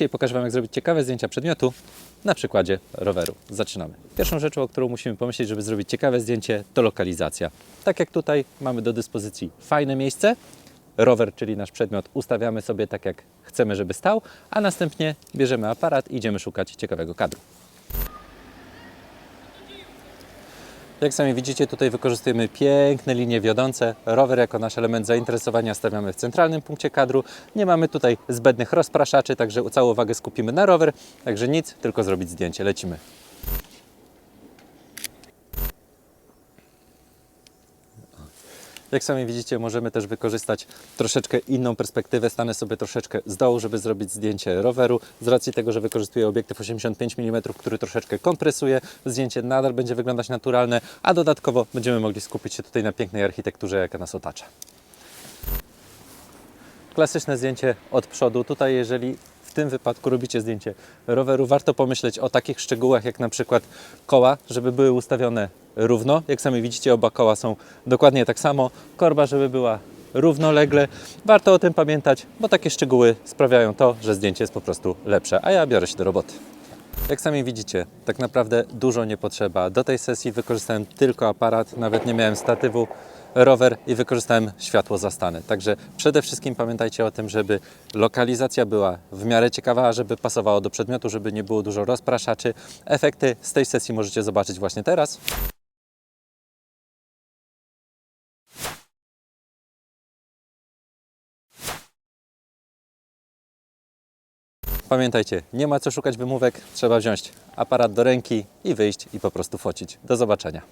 Dzisiaj pokażę Wam, jak zrobić ciekawe zdjęcia przedmiotu na przykładzie roweru. Zaczynamy. Pierwszą rzeczą, o którą musimy pomyśleć, żeby zrobić ciekawe zdjęcie, to lokalizacja. Tak jak tutaj mamy do dyspozycji fajne miejsce, rower, czyli nasz przedmiot, ustawiamy sobie tak, jak chcemy, żeby stał, a następnie bierzemy aparat i idziemy szukać ciekawego kadru. Jak sami widzicie, tutaj wykorzystujemy piękne linie wiodące. Rower jako nasz element zainteresowania stawiamy w centralnym punkcie kadru. Nie mamy tutaj zbędnych rozpraszaczy, także całą uwagę skupimy na rower. Także nic, tylko zrobić zdjęcie. Lecimy. Jak sami widzicie, możemy też wykorzystać troszeczkę inną perspektywę. Stanę sobie troszeczkę z dołu, żeby zrobić zdjęcie roweru. Z racji tego, że wykorzystuję obiektyw 85 mm, który troszeczkę kompresuje, zdjęcie nadal będzie wyglądać naturalne, a dodatkowo będziemy mogli skupić się tutaj na pięknej architekturze, jaka nas otacza. Klasyczne zdjęcie od przodu. Tutaj, jeżeli tym wypadku robicie zdjęcie roweru, warto pomyśleć o takich szczegółach jak na przykład koła, żeby były ustawione równo. Jak sami widzicie, oba koła są dokładnie tak samo. Korba, żeby była równolegle. Warto o tym pamiętać, bo takie szczegóły sprawiają to, że zdjęcie jest po prostu lepsze. A ja biorę się do roboty. Jak sami widzicie, tak naprawdę dużo nie potrzeba. Do tej sesji wykorzystałem tylko aparat, nawet nie miałem statywu, rower i wykorzystałem światło zastane. Także przede wszystkim pamiętajcie o tym, żeby lokalizacja była w miarę ciekawa, żeby pasowało do przedmiotu, żeby nie było dużo rozpraszaczy. Efekty z tej sesji możecie zobaczyć właśnie teraz. Pamiętajcie, nie ma co szukać wymówek, trzeba wziąć aparat do ręki i wyjść i po prostu focić. Do zobaczenia.